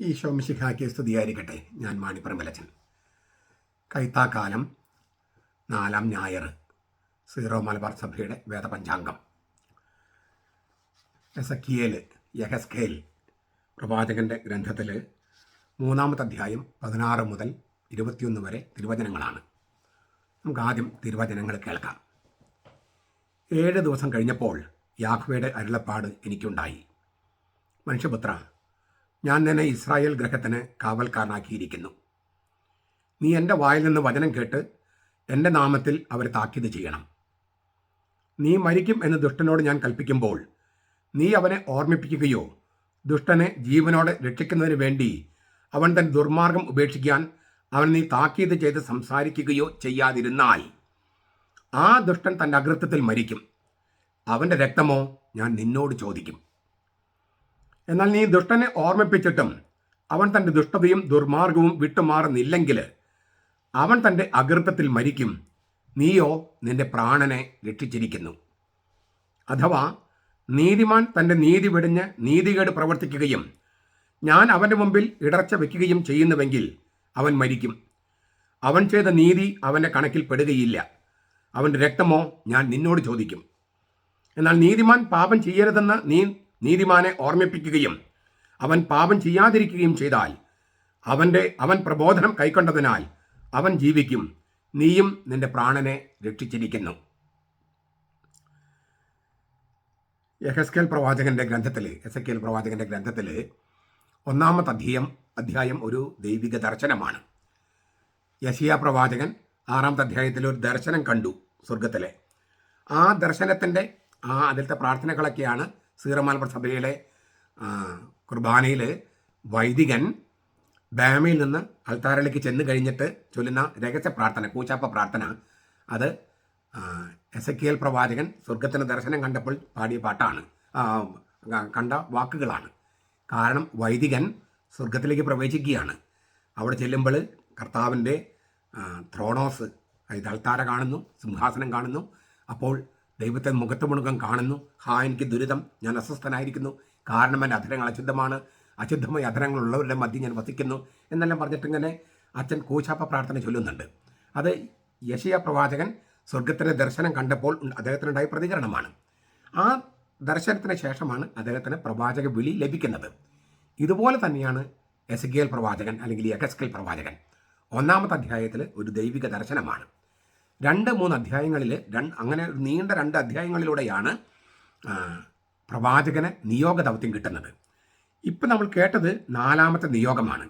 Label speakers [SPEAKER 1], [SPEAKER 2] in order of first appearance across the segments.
[SPEAKER 1] ഈശോ മിശിഹായ്ക്ക് സ്തുതിയായിരിക്കട്ടെ ഞാൻ മാണിപ്പറമ്പലച്ചൻ. കൈത്താക്കാലം നാലാം ഞായർ സീറോ മലബാർ സഭയുടെ വേദപഞ്ചാംഗം. എസക്കിയേൽ യഹസ്കേൽ പ്രവാചകന്റെ ഗ്രന്ഥത്തിൽ മൂന്നാമത്തെ അധ്യായം പതിനാറ് മുതൽ ഇരുപത്തിയൊന്ന് വരെ തിരുവചനങ്ങളാണ്. നമുക്ക് ആദ്യം തിരുവചനങ്ങൾ കേൾക്കാം. ഏഴ് ദിവസം കഴിഞ്ഞപ്പോൾ യാഹ്വയുടെ അരുളപ്പാട് എനിക്കുണ്ടായി. മനുഷ്യപുത്ര ഞാൻ നിന്നെ ഇസ്രായേൽ ഗ്രഹത്തിന് കാവൽക്കാരനാക്കിയിരിക്കുന്നു. നീ എന്റെ വായിൽ നിന്ന് വചനം കേട്ട് എന്റെ നാമത്തിൽ അവർ താക്കീത് ചെയ്യണം. നീ മരിക്കും എന്ന് ദുഷ്ടനോട് ഞാൻ കൽപ്പിക്കുമ്പോൾ നീ അവനെ ഓർമ്മിപ്പിക്കുകയോ ദുഷ്ടനെ ജീവനോടെ രക്ഷിക്കുന്നതിന് വേണ്ടി അവൻ തൻ ദുർമാർഗം ഉപേക്ഷിക്കാൻ അവൻ നീ താക്കീത് ചെയ്ത് സംസാരിക്കുകയോ ചെയ്യാതിരുന്നാൽ ആ ദുഷ്ടൻ തന്റെ അകൃത്യത്തിൽ മരിക്കും. അവന്റെ രക്തമോ ഞാൻ നിന്നോട് ചോദിക്കും. എന്നാൽ നീ ദുഷ്ടനെ ഓർമ്മിപ്പിച്ചിട്ടും അവൻ തന്റെ ദുഷ്ടതയും ദുർമാർഗവും വിട്ടുമാറുന്നില്ലെങ്കിൽ അവൻ തന്റെ അകൃത്യത്തിൽ മരിക്കും. നീയോ നിന്റെ പ്രാണനെ രക്ഷിച്ചിരിക്കുന്നു. അഥവാ നീതിമാൻ തന്റെ നീതി വെടിഞ്ഞ് നീതികേട് പ്രവർത്തിക്കുകയും ഞാൻ അവന്റെ മുമ്പിൽ ഇടർച്ച വയ്ക്കുകയും ചെയ്യുന്നുവെങ്കിൽ അവൻ മരിക്കും. അവൻ ചെയ്ത നീതി അവന്റെ കണക്കിൽ പെടുകയില്ല. അവന്റെ രക്തമോ ഞാൻ നിന്നോട് ചോദിക്കും. എന്നാൽ നീതിമാൻ പാപം ചെയ്യരുതെന്ന് നീ നീതിമാനെ ഓർമ്മിപ്പിക്കുകയും അവൻ പാപം ചെയ്യാതിരിക്കുകയും ചെയ്താൽ അവന്റെ അവൻ പ്രബോധനം കൈക്കൊണ്ടതിനാൽ അവൻ ജീവിക്കും. നീയും നിന്റെ പ്രാണനെ രക്ഷിച്ചിരിക്കുന്നു. യഹസ്കേൽ പ്രവാചകന്റെ ഗ്രന്ഥത്തിൽ എസ് പ്രവാചകന്റെ ഗ്രന്ഥത്തിൽ ഒന്നാമത്തെ അധ്യയം അധ്യായം ഒരു ദൈവിക ദർശനമാണ്. യശിയ പ്രവാചകൻ ആറാമത്തെ അധ്യായത്തിൽ ഒരു ദർശനം കണ്ടു സ്വർഗത്തിലെ ആ ദർശനത്തിന്റെ ആ അതിലത്തെ പ്രാർത്ഥനകളൊക്കെയാണ് സീറമാൽപർ സഭയിലെ കുർബാനയിൽ വൈദികൻ ബാമയിൽ നിന്ന് അൾത്താരയിലേക്ക് ചെന്ന് കഴിഞ്ഞിട്ട് ചൊല്ലുന്ന രഹസ്യ പ്രാർത്ഥന കൂച്ചാപ്പ പ്രാർത്ഥന. അത് എസ് എ പ്രവാചകൻ സ്വർഗത്തിന് ദർശനം കണ്ടപ്പോൾ പാടിയ പാട്ടാണ്. കണ്ട വാക്കുകളാണ്. കാരണം വൈദികൻ സ്വർഗത്തിലേക്ക് പ്രവേശിക്കുകയാണ്. അവിടെ ചെല്ലുമ്പോൾ കർത്താവിന്റെ ത്രോണോസ് അതായത് അൾത്താര കാണുന്നു സിംഹാസനം കാണുന്നു. അപ്പോൾ ദൈവത്തെ മുഖത്ത് മുണുക്കം കാണുന്നു. ഹാ എനിക്ക് ദുരിതം. ഞാൻ അസ്വസ്ഥനായിരിക്കുന്നു. കാരണം എന്റെ അധരങ്ങൾ അശുദ്ധമാണ്. അശുദ്ധമായ അധരങ്ങളുള്ളവരുടെ മധ്യം ഞാൻ വസിക്കുന്നു. എന്നെല്ലാം പറഞ്ഞിട്ടിങ്ങനെ അച്ഛൻ കൂശാപ്പ പ്രാർത്ഥന ചൊല്ലുന്നുണ്ട്. അത് യശയ പ്രവാചകൻ സ്വർഗത്തിന്റെ ദർശനം കണ്ടപ്പോൾ അദ്ദേഹത്തിനുണ്ടായ പ്രതികരണമാണ്. ആ ദർശനത്തിന് ശേഷമാണ് അദ്ദേഹത്തിന് പ്രവാചക വിളി ലഭിക്കുന്നത്. ഇതുപോലെ തന്നെയാണ് എസഗിയൽ പ്രവാചകൻ അല്ലെങ്കിൽ യഗസ്കൽ പ്രവാചകൻ. ഒന്നാമത്തെ അധ്യായത്തിൽ ഒരു ദൈവിക ദർശനമാണ്. രണ്ട് മൂന്ന് അധ്യായങ്ങളിൽ രണ്ട് അങ്ങനെ നീണ്ട രണ്ട് അധ്യായങ്ങളിലൂടെയാണ് പ്രവാചകന് നിയോഗ ദൗത്യം കിട്ടുന്നത്. ഇപ്പം നമ്മൾ കേട്ടത് നാലാമത്തെ നിയോഗമാണ്.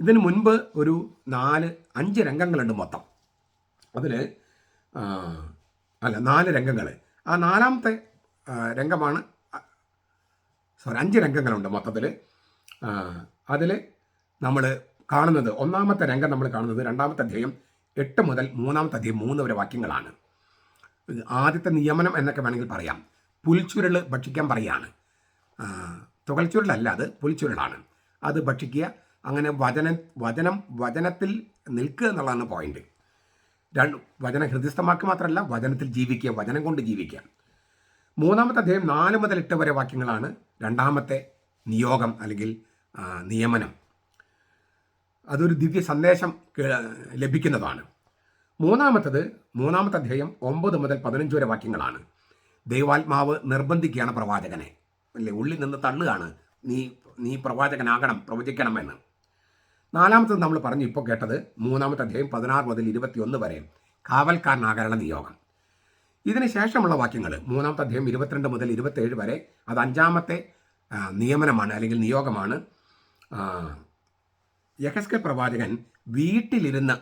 [SPEAKER 1] ഇതിനു മുൻപ് ഒരു നാല് അഞ്ച് രംഗങ്ങളുണ്ട് മൊത്തം. അതിൽ അല്ല നാല് രംഗങ്ങൾ ആ നാലാമത്തെ രംഗമാണ് സോറി അഞ്ച് രംഗങ്ങളുണ്ട് മൊത്തത്തിൽ അതിൽ നമ്മൾ കാണുന്നത് ഒന്നാമത്തെ രംഗം നമ്മൾ കാണുന്നത് രണ്ടാമത്തെ അധ്യായം എട്ട് മുതൽ മൂന്നാമത്തെ അധികം മൂന്ന് വരെ വാക്യങ്ങളാണ്. ആദ്യത്തെ നിയമനം എന്നൊക്കെ വേണമെങ്കിൽ പറയാം. പുൽച്ചുരുൾ ഭക്ഷിക്കാൻ പറയാണ്. തുകൽച്ചുരുളല്ല അത് പുൽച്ചുരുളാണ്. അത് ഭക്ഷിക്കുക അങ്ങനെ വചന വചനം വചനത്തിൽ നിൽക്കുക എന്നുള്ളതാണ് പോയിന്റ് രണ്ട് വചനം ഹൃദയസ്ഥമാക്കി മാത്രമല്ല വചനത്തിൽ ജീവിക്കുക വചനം കൊണ്ട് ജീവിക്കുക. മൂന്നാമത്തെ അധ്യായം നാല് മുതൽ എട്ട് വരെ വാക്യങ്ങളാണ്. രണ്ടാമത്തെ നിയോഗം അല്ലെങ്കിൽ നിയമനം. അതൊരു ദിവ്യ സന്ദേശം ലഭിക്കുന്നതാണ്. മൂന്നാമത്തത് മൂന്നാമത്തെ അധ്യായം ഒമ്പത് മുതൽ പതിനഞ്ച് വരെ വാക്യങ്ങളാണ്. ദൈവാത്മാവ് നിർബന്ധിക്കുകയാണ് പ്രവാചകനെ. അല്ലേ? ഉള്ളിൽ നിന്ന് തള്ളുകയാണ്. നീ നീ പ്രവാചകനാകണം പ്രവചിക്കണമെന്ന്. നാലാമത്തത് നമ്മൾ പറഞ്ഞു ഇപ്പോൾ കേട്ടത് മൂന്നാമത്തെ അധ്യായം പതിനാറ് മുതൽ ഇരുപത്തിയൊന്ന് വരെ കാവൽക്കാരനാകാനുള്ള നിയോഗം. ഇതിന് ശേഷമുള്ള വാക്യങ്ങൾ മൂന്നാമത്തെ അധ്യായം ഇരുപത്തിരണ്ട് മുതൽ ഇരുപത്തേഴ് വരെ അത് അഞ്ചാമത്തെ നിയമനമാണ് അല്ലെങ്കിൽ നിയോഗമാണ്. യഹസ്കൽ പ്രവാചകൻ വീട്ടിലിരുന്ന്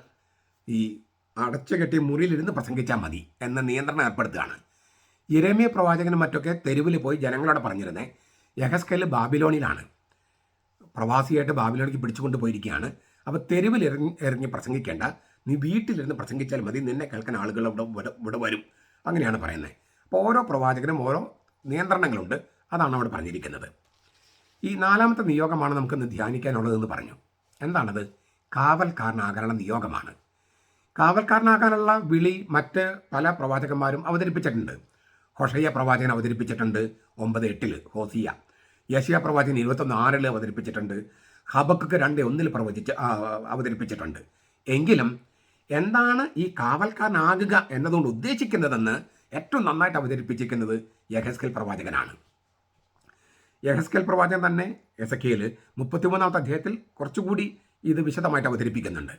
[SPEAKER 1] ഈ അടച്ചുകെട്ടി മുറിയിലിരുന്ന് പ്രസംഗിച്ചാൽ മതി എന്ന നിയന്ത്രണം ഏർപ്പെടുത്തുകയാണ്. ഇരമ്യ പ്രവാചകനും മറ്റൊക്കെ തെരുവിൽ പോയി ജനങ്ങളോട് പറഞ്ഞിരുന്നേ യഹസ്കൽ ബാബിലോണിലാണ്. പ്രവാസിയായിട്ട് ബാബിലോണിക്ക് പിടിച്ചുകൊണ്ട് പോയിരിക്കുകയാണ്. അപ്പോൾ തെരുവിൽ ഇറങ്ങി ഇറങ്ങി പ്രസംഗിക്കേണ്ട. നീ വീട്ടിലിരുന്ന് പ്രസംഗിച്ചാൽ മതി നിന്നെ കേൾക്കാൻ ആളുകൾ ഇവിടെ ഇവിടെ വരും. അങ്ങനെയാണ് പറയുന്നത് അപ്പോൾ ഓരോ പ്രവാചകനും ഓരോ നിയന്ത്രണങ്ങളുണ്ട്. അതാണ് അവിടെ പറഞ്ഞിരിക്കുന്നത്. ഈ നാലാമത്തെ നിയോഗമാണ് നമുക്കിന്ന് ധ്യാനിക്കാനുള്ളതെന്ന് പറഞ്ഞു. എന്താണത്? കാവൽക്കാരനാകാനുള്ള നിയോഗമാണ്. കാവൽക്കാരനാകാനുള്ള വിളി മറ്റ് പല പ്രവാചകന്മാരും അവതരിപ്പിച്ചിട്ടുണ്ട്. ഹൊഷയ്യ പ്രവാചകൻ അവതരിപ്പിച്ചിട്ടുണ്ട് ഒമ്പത് എട്ടിൽ ഹോസിയ. യശിയ പ്രവാചകൻ ഇരുപത്തൊന്ന് ആറിൽ അവതരിപ്പിച്ചിട്ടുണ്ട്. ഹബക്ക് രണ്ട് ഒന്നിൽ പ്രവചിച്ച് അവതരിപ്പിച്ചിട്ടുണ്ട്. എങ്കിലും എന്താണ് ഈ കാവൽക്കാരനാകുക എന്നതുകൊണ്ട് ഉദ്ദേശിക്കുന്നതെന്ന് ഏറ്റവും നന്നായിട്ട് അവതരിപ്പിച്ചിരിക്കുന്നത് യഹസ്കൽ പ്രവാചകനാണ്. യഹസ്കൽ പ്രവാചകൻ തന്നെ എസക്കേൽ മുപ്പത്തിമൂന്നാമത്തെ അധ്യായത്തിൽ കുറച്ചുകൂടി ഇത് വിശദമായിട്ട് അവതരിപ്പിക്കുന്നുണ്ട്.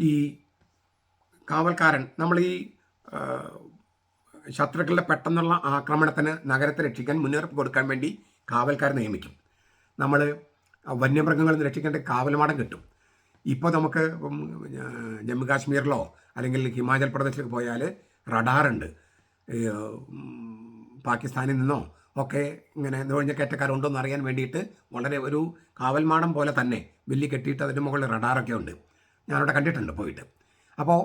[SPEAKER 1] ഈ കാവൽക്കാരൻ നമ്മൾ ഈ ശത്രുക്കളുടെ പെട്ടെന്നുള്ള ആക്രമണത്തിന് നഗരത്തെ രക്ഷിക്കാൻ മുന്നറിയിപ്പ് കൊടുക്കാൻ വേണ്ടി കാവൽക്കാരെ നിയമിക്കും. നമ്മൾ വന്യമൃഗങ്ങളിൽ രക്ഷിക്കേണ്ട കാവൽമാടം കിട്ടും. ഇപ്പോൾ നമുക്ക് ജമ്മു കാശ്മീരിലോ അല്ലെങ്കിൽ ഹിമാചൽ പ്രദേശിലേക്ക് പോയാൽ റഡാറുണ്ട്. പാകിസ്ഥാനിൽ നിന്നോ ഒക്കെ ഇങ്ങനെ നുഴഞ്ഞ കയറ്റക്കാരുണ്ടോ എന്ന് അറിയാൻ വേണ്ടിയിട്ട് വളരെ ഒരു കാവൽമാടം പോലെ തന്നെ വില്ലി കെട്ടിയിട്ട് അതിന്റെ മുകളിൽ റഡാറൊക്കെ ഉണ്ട്. ഞാനവിടെ കണ്ടിട്ടുണ്ട് പോയിട്ട്. അപ്പോൾ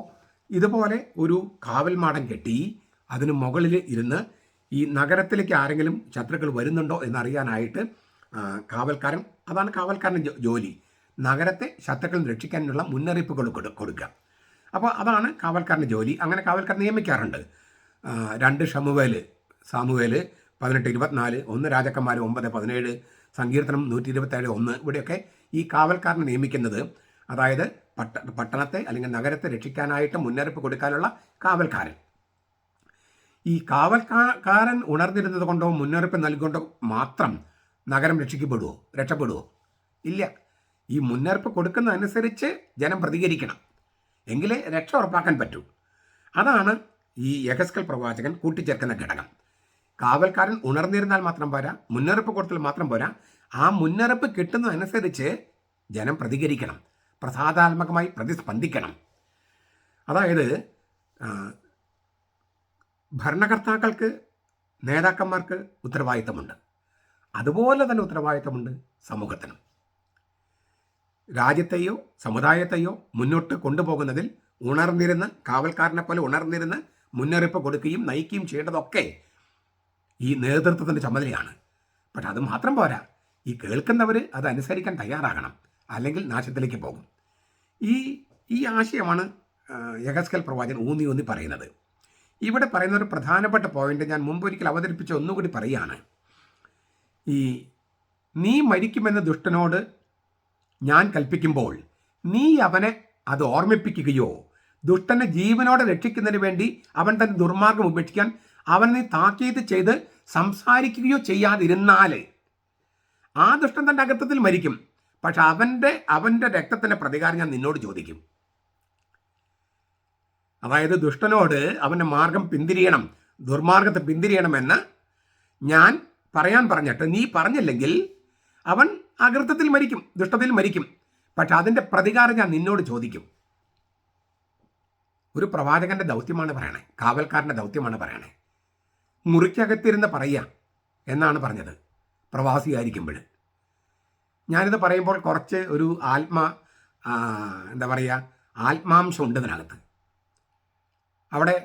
[SPEAKER 1] ഇതുപോലെ ഒരു കാവൽമാടം കെട്ടി അതിന് മുകളിൽ ഇരുന്ന് ഈ നഗരത്തിലേക്ക് ആരെങ്കിലും ശത്രുക്കൾ വരുന്നുണ്ടോ എന്നറിയാനായിട്ട് കാവൽക്കാരൻ അതാണ് കാവൽക്കാരന്റെ ജോലി. നഗരത്തെ ശത്രുക്കൾ രക്ഷിക്കാനുള്ള മുന്നറിയിപ്പുകൾ കൊടുക്കുക. അപ്പോൾ അതാണ് കാവൽക്കാരന്റെ ജോലി. അങ്ങനെ കാവൽക്കാരൻ നിയമിക്കാറുണ്ട്. രണ്ട് ഷമുവേൽ സാമുവേൽ പതിനെട്ട് ഇരുപത്തിനാല് ഒന്ന് രാജക്കന്മാർ ഒമ്പത് പതിനേഴ് സങ്കീർത്തനം നൂറ്റി ഇരുപത്തേഴ് ഒന്ന് ഇവിടെയൊക്കെ ഈ കാവൽക്കാരനെ നിയമിക്കുന്നത്. അതായത് പട്ട പട്ടണത്തെ അല്ലെങ്കിൽ നഗരത്തെ രക്ഷിക്കാനായിട്ട് മുന്നറിയിപ്പ് കൊടുക്കാനുള്ള കാവൽക്കാരൻ. ഈ കാവൽക്കാരൻ ഉണർന്നിരുന്നത് കൊണ്ടോ മുന്നറിയിപ്പ് നൽകിക്കൊണ്ടോ മാത്രം നഗരം രക്ഷിക്കപ്പെടുവോ രക്ഷപ്പെടുവോ? ഇല്ല. ഈ മുന്നറിയിപ്പ് കൊടുക്കുന്നതനുസരിച്ച് ജനം പ്രതികരിക്കണം. എങ്കിലേ രക്ഷ ഉറപ്പാക്കാൻ പറ്റൂ. അതാണ് ഈ യഹസ്കൽ പ്രവാചകൻ കൂട്ടിച്ചേർക്കുന്ന ഘടകം. കാവൽക്കാരൻ ഉണർന്നിരുന്നാൽ മാത്രം പോരാ മുന്നറിയിപ്പ് കൊടുത്താൽ മാത്രം പോരാ ആ മുന്നറിയിപ്പ് കിട്ടുന്നതനുസരിച്ച് ജനം പ്രതികരിക്കണം പ്രസാദാത്മകമായി പ്രതിസ്പന്ദിക്കണം. അതായത് ഭരണകർത്താക്കൾക്ക് നേതാക്കന്മാർക്ക് ഉത്തരവാദിത്തമുണ്ട്. അതുപോലെ തന്നെ ഉത്തരവാദിത്തമുണ്ട് സമൂഹത്തിനും. രാജ്യത്തെയോ സമുദായത്തെയോ മുന്നോട്ട് കൊണ്ടുപോകുന്നതിൽ ഉണർന്നിരുന്ന് കാവൽക്കാരനെ പോലെ ഉണർന്നിരുന്ന് മുന്നറിയിപ്പ് കൊടുക്കുകയും നയിക്കുകയും ചെയ്യേണ്ടതൊക്കെ ഈ നേതൃത്വത്തിന്റെ ചുമതലയാണ്. പക്ഷെ അത് മാത്രം പോരാ. ഈ കേൾക്കുന്നവർ അത് അനുസരിക്കാൻ തയ്യാറാകണം. അല്ലെങ്കിൽ നാശത്തിലേക്ക് പോകും. ഈ ഈ ആശയമാണ് യഗസ്കൽ പ്രവാചകൻ ഊന്നി ഊന്നി പറയുന്നത്. ഇവിടെ പറയുന്ന ഒരു പ്രധാനപ്പെട്ട പോയിന്റ് ഞാൻ മുമ്പ് ഒരിക്കൽ അവതരിപ്പിച്ച ഒന്നുകൂടി പറയുകയാണ്. ഈ നീ മരിക്കുമെന്ന ദുഷ്ടനോട് ഞാൻ കൽപ്പിക്കുമ്പോൾ നീ അവനെ അത് ഓർമ്മിപ്പിക്കുകയോ? ദുഷ്ടനെ ജീവനോടെ രക്ഷിക്കുന്നതിന് വേണ്ടി അവൻ തന്റെ ദുർമാർഗം ഉപേക്ഷിക്കാൻ അവൻ നീ താക്കീത് ചെയ്ത് സംസാരിക്കുകയോ ചെയ്യാതിരുന്നാൽ ആ ദുഷ്ടൻ തന്റെ അകത്തത്തിൽ മരിക്കും. പക്ഷെ അവന്റെ അവന്റെ രക്തത്തിന്റെ പ്രതികാരം ഞാൻ നിന്നോട് ചോദിക്കും. അതായത് ദുഷ്ടനോട് അവന്റെ മാർഗം പിന്തിരിയണം ദുർമാർഗത്തെ പിന്തിരിയണമെന്ന് ഞാൻ പറയാൻ പറഞ്ഞിട്ട് നീ പറഞ്ഞില്ലെങ്കിൽ അവൻ അകൃത്തത്തിൽ മരിക്കും ദുഷ്ടത്തിൽ മരിക്കും. പക്ഷെ അതിന്റെ പ്രതികാരം ഞാൻ നിന്നോട് ചോദിക്കും. ഒരു പ്രവാചകന്റെ ദൗത്യമാണ് പറയണേ കാവൽക്കാരന്റെ ദൗത്യമാണ് പറയണേ. മുറിക്കകത്തിരുന്ന് പറയുക എന്നാണ് പറഞ്ഞത്. പ്രവാസിയായിരിക്കുമ്പോൾ. ഞാനിത് പറയുമ്പോൾ കുറച്ച് ഒരു ആത്മ എന്താ പറയുക ആത്മാംശം ഉണ്ട് ഇതിനകത്ത്. അവിടെ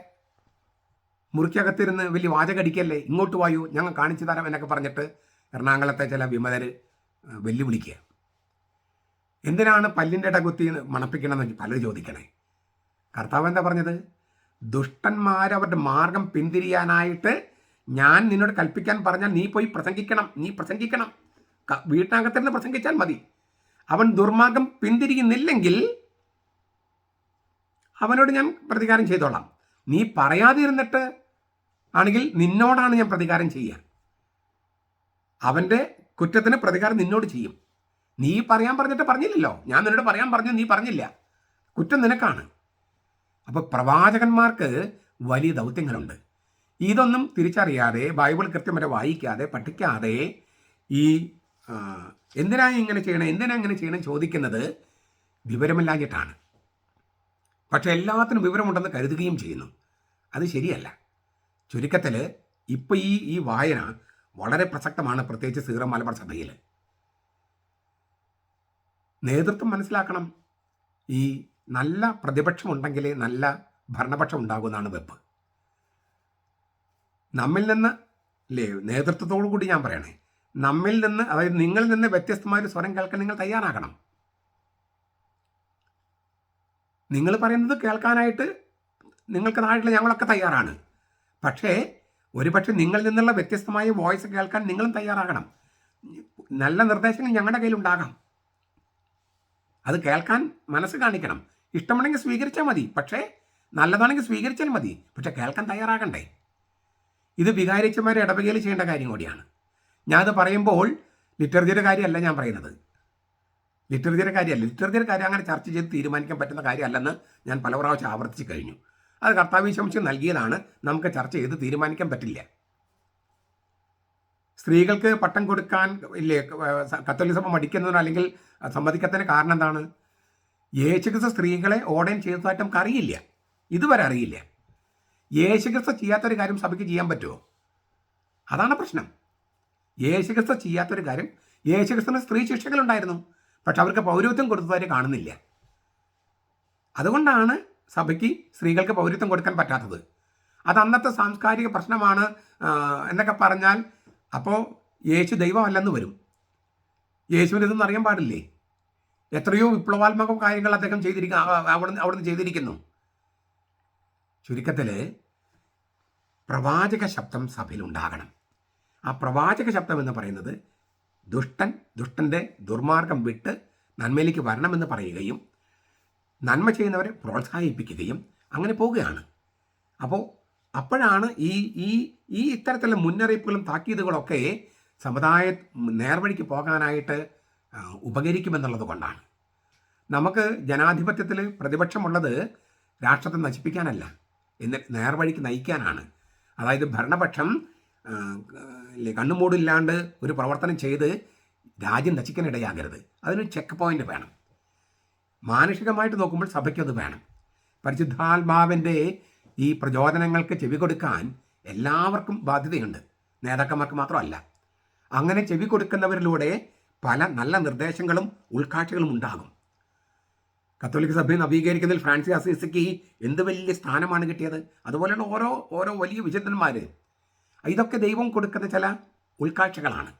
[SPEAKER 1] മുറിക്കകത്തിരുന്ന് വലിയ വാചകടിക്കല്ലേ ഇങ്ങോട്ട് വായു ഞങ്ങൾ കാണിച്ചു തരാം എന്നൊക്കെ പറഞ്ഞിട്ട് എറണാകുളത്തെ ചില വിമതർ വെല്ലുവിളിക്കുക. എന്തിനാണ് പല്ലിന്റെ ഇടകുത്തി മണപ്പിക്കണമെന്ന് പലരും ചോദിക്കണേ? കർത്താവ് എന്താ പറഞ്ഞത്? ദുഷ്ടന്മാരവരുടെ മാർഗം പിന്തിരിയാനായിട്ട് ഞാൻ നിന്നോട് കൽപ്പിക്കാൻ പറഞ്ഞാൽ നീ പോയി പ്രസംഗിക്കണം നീ പ്രസംഗിക്കണം. വീട്ടിനകത്തിരുന്ന് പ്രസംഗിച്ചാൽ മതി. അവൻ ദുർമാർഗം പിന്തിരിയുന്നില്ലെങ്കിൽ അവനോട് ഞാൻ പ്രതികാരം ചെയ്തോളാം. നീ പറയാതിരുന്നിട്ട് ആണെങ്കിൽ നിന്നോടാണ് ഞാൻ പ്രതികാരം ചെയ്യുക. അവന്റെ കുറ്റത്തിന് പ്രതികാരം നിന്നോട് ചെയ്യും. നീ പറയാൻ പറഞ്ഞിട്ട് പറഞ്ഞില്ലല്ലോ. ഞാൻ നിന്നോട് പറയാൻ പറഞ്ഞു നീ പറഞ്ഞില്ല. കുറ്റം നിനക്കാണ്. അപ്പോൾ പ്രവാചകന്മാർക്ക് വലിയ ദൗത്യങ്ങളുണ്ട്. ഇതൊന്നും തിരിച്ചറിയാതെ ബൈബിൾ കൃത്യം വരെ വായിക്കാതെ പഠിക്കാതെ ഈ എന്തിനാ ഇങ്ങനെ ചെയ്യണം എന്തിനാ ഇങ്ങനെ ചെയ്യണം ചോദിക്കുന്നത് വിവരമില്ലാഞ്ഞിട്ടാണ്. പക്ഷെ എല്ലാത്തിനും വിവരമുണ്ടെന്ന് കരുതുകയും ചെയ്യുന്നു. അത് ശരിയല്ല. ചുരുക്കത്തിൽ ഇപ്പോൾ ഈ ഈ വായന വളരെ പ്രസക്തമാണ് പ്രത്യേകിച്ച് സീറോ മലബാർ സഭയിൽ നേതൃത്വം മനസ്സിലാക്കണം. ഈ നല്ല പ്രതിപക്ഷം ഉണ്ടെങ്കിലേ നല്ല ഭരണപക്ഷം ഉണ്ടാകുമെന്നാണ് വെപ്പ്. നമ്മിൽ നിന്ന് അല്ലേ നേതൃത്വത്തോടു കൂടി ഞാൻ പറയണേ. നമ്മിൽ നിന്ന് അതായത് നിങ്ങളിൽ നിന്ന് വ്യത്യസ്തമായ സ്വരം കേൾക്കാൻ നിങ്ങൾ തയ്യാറാകണം. നിങ്ങൾ പറയുന്നത് കേൾക്കാനായിട്ട് നിങ്ങൾക്ക് നാട്ടിൽ ഞങ്ങളൊക്കെ തയ്യാറാണ്. പക്ഷേ ഒരുപക്ഷെ നിങ്ങളിൽ നിന്നുള്ള വ്യത്യസ്തമായ വോയിസ് കേൾക്കാൻ നിങ്ങളും തയ്യാറാകണം. നല്ല നിർദ്ദേശങ്ങൾ ഞങ്ങളുടെ കയ്യിലുണ്ടാകാം അത് കേൾക്കാൻ മനസ്സ് കാണിക്കണം. ഇഷ്ടമുണ്ടെങ്കിൽ സ്വീകരിച്ചാൽ മതി. പക്ഷേ നല്ലതാണെങ്കിൽ സ്വീകരിച്ചാൽ മതി. പക്ഷെ കേൾക്കാൻ തയ്യാറാകണ്ടേ. ഇത് വികാരിച്ചമാരെ ഇടപെകയിൽ ചെയ്യേണ്ട കാര്യം കൂടിയാണ്. ഞാനത് പറയുമ്പോൾ ലിറ്ററേച്ചറിയുടെ കാര്യമല്ല ഞാൻ പറയുന്നത്. ലിറ്ററേച്ചറിയുടെ കാര്യമല്ല. ലിറ്ററേച്ചറിയുടെ കാര്യം അങ്ങനെ ചർച്ച ചെയ്ത് തീരുമാനിക്കാൻ പറ്റുന്ന കാര്യമല്ലെന്ന് ഞാൻ പല പ്രാവശ്യം ആവർത്തിച്ച് കഴിഞ്ഞു. അത് കർത്താവിശംശം നൽകിയതാണ്. നമുക്ക് ചർച്ച ചെയ്ത് തീരുമാനിക്കാൻ പറ്റില്ല. സ്ത്രീകൾക്ക് പട്ടം കൊടുക്കാൻ ഇല്ലേ കത്തോലിസഭ മടിക്കുന്നതിന് അല്ലെങ്കിൽ സമ്മതിക്കത്തിന് കാരണം എന്താണ്? യേശുക്രിസ്തു സ്ത്രീകളെ ഓർഡൈൻ ചെയ്തതായിട്ട് നമുക്ക് അറിയില്ല ഇതുവരെ അറിയില്ല. യേശുക്രിസ്തു ചെയ്യാത്തൊരു കാര്യം സഭയ്ക്ക് ചെയ്യാൻ പറ്റുമോ? അതാണ് പ്രശ്നം. യേശുക്രിസ്തു ചെയ്യാത്തൊരു കാര്യം യേശുക്രിസ്തുവിന് സ്ത്രീ ശിക്ഷകളുണ്ടായിരുന്നു പക്ഷെ അവർക്ക് പൗരത്വം കൊടുത്തവരെ കാണുന്നില്ല. അതുകൊണ്ടാണ് സഭയ്ക്ക് സ്ത്രീകൾക്ക് പൗരത്വം കൊടുക്കാൻ പറ്റാത്തത്. അത് അന്നത്തെ സാംസ്കാരിക പ്രശ്നമാണ് എന്നൊക്കെ പറഞ്ഞാൽ അപ്പോൾ യേശു ദൈവമല്ലെന്ന് വരും. യേശുവിന് ഇതൊന്നും അറിയാൻ പാടില്ലേ? എത്രയോ വിപ്ലവാത്മക കാര്യങ്ങൾ അദ്ദേഹം ചെയ്തിരിക്കുന്നു അവിടുന്ന് അവിടുന്ന് ചെയ്തിരിക്കുന്നു. ചുരുക്കത്തിൽ പ്രവാചക ശബ്ദം സഭയിലുണ്ടാകണം. ആ പ്രവാചക ശബ്ദം എന്ന് പറയുന്നത് ദുഷ്ടൻ ദുഷ്ടന്റെ ദുർമാർഗം വിട്ട് നന്മയിലേക്ക് വരണമെന്ന് പറയുകയും നന്മ ചെയ്യുന്നവരെ പ്രോത്സാഹിപ്പിക്കുകയും അങ്ങനെ പോവുകയാണ്. അപ്പോൾ അപ്പോഴാണ് ഈ ഈ ഈ ഇത്തരത്തിലുള്ള മുന്നറിയിപ്പുകളും താക്കീതുകളൊക്കെ സമുദായ നേർവഴിക്ക് പോകാനായിട്ട് ഉപകരിക്കുമെന്നുള്ളത് കൊണ്ടാണ്. നമുക്ക് ജനാധിപത്യത്തിൽ പ്രതിപക്ഷമുള്ളത് രാഷ്ട്രത്തെ നശിപ്പിക്കാനല്ല. എന്ന് നേർവഴിക്ക് നയിക്കാനാണ്. അതായത് ഭരണപക്ഷം കണ്ണുമൂടില്ലാണ്ട് ഒരു പ്രവർത്തനം ചെയ്ത് രാജ്യം നശിക്കാനിടയാകരുത്. അതിനൊരു ചെക്ക് പോയിന്റ് വേണം. മാനുഷികമായിട്ട് നോക്കുമ്പോൾ സഭയ്ക്കത് വേണം. പരിശുദ്ധാത്മാവിന്റെ ഈ പ്രചോദനങ്ങൾക്ക് ചെവി കൊടുക്കാൻ എല്ലാവർക്കും ബാധ്യതയുണ്ട്. നേതാക്കന്മാർക്ക് മാത്രമല്ല. അങ്ങനെ ചെവി കൊടുക്കുന്നവരിലൂടെ പല നല്ല നിർദ്ദേശങ്ങളും ഉൾക്കാഴ്ചകളും ഉണ്ടാകും. കത്തോലിക്ക സഭയെ നവീകരിക്കുന്നതിൽ ഫ്രാൻസിസ് അസീസിക്ക് എന്ത് വലിയ സ്ഥാനമാണ് കിട്ടിയത്? അതുപോലെയുള്ള ഓരോ ഓരോ വലിയ വിചിന്തന്മാർ ഇതൊക്കെ ദൈവം കൊടുക്കുന്ന ചില ഉൾക്കാഴ്ചകളാണ്.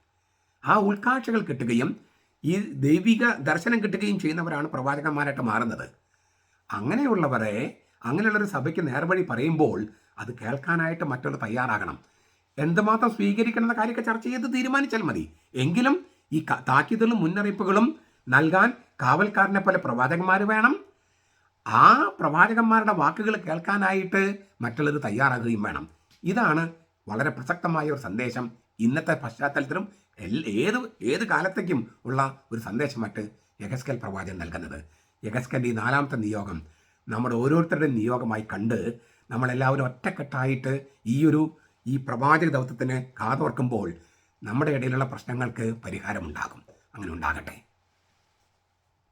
[SPEAKER 1] ആ ഉൾക്കാഴ്ചകൾ കിട്ടുകയും ഈ ദൈവിക ദർശനം കിട്ടുകയും ചെയ്യുന്നവരാണ് പ്രവാചകന്മാരായിട്ട് മാറുന്നത്. അങ്ങനെയുള്ളവരെ അങ്ങനെയുള്ളൊരു സഭയ്ക്ക് നേർവഴി പറയുമ്പോൾ അത് കേൾക്കാനായിട്ട് മറ്റൊരു തയ്യാറാകണം. എന്തുമാത്രം സ്വീകരിക്കണം എന്ന കാര്യമൊക്കെ ചർച്ച ചെയ്ത് തീരുമാനിച്ചാൽ മതി. എങ്കിലും ഈ താക്കീതുകളും മുന്നറിയിപ്പുകളും നൽകാൻ കാവൽക്കാരനെ പോലെ പ്രവാചകന്മാർ വേണം. ആ പ്രവാചകന്മാരുടെ വാക്കുകൾ കേൾക്കാനായിട്ട് മറ്റുള്ളവർ തയ്യാറാകുകയും വേണം. ഇതാണ് വളരെ പ്രസക്തമായ ഒരു സന്ദേശം. ഇന്നത്തെ പശ്ചാത്തലത്തിലും ഏത് ഏത് കാലത്തേക്കും ഉള്ള ഒരു സന്ദേശമായിട്ട് യഗസ്കൽ പ്രവാചകൻ നൽകുന്നത്. യഗസ്കന്റെ ഈ നാലാമത്തെ നിയോഗം നമ്മുടെ ഓരോരുത്തരുടെയും നിയോഗമായി കണ്ട് നമ്മളെല്ലാവരും ഒറ്റക്കെട്ടായിട്ട് ഈ ഒരു ഈ പ്രവാചക ദൗത്യത്തിന് കാതോർക്കുമ്പോൾ നമ്മുടെ ഇടയിലുള്ള പ്രശ്നങ്ങൾക്ക് പരിഹാരമുണ്ടാകും. അങ്ങനെ ഉണ്ടാകട്ടെ.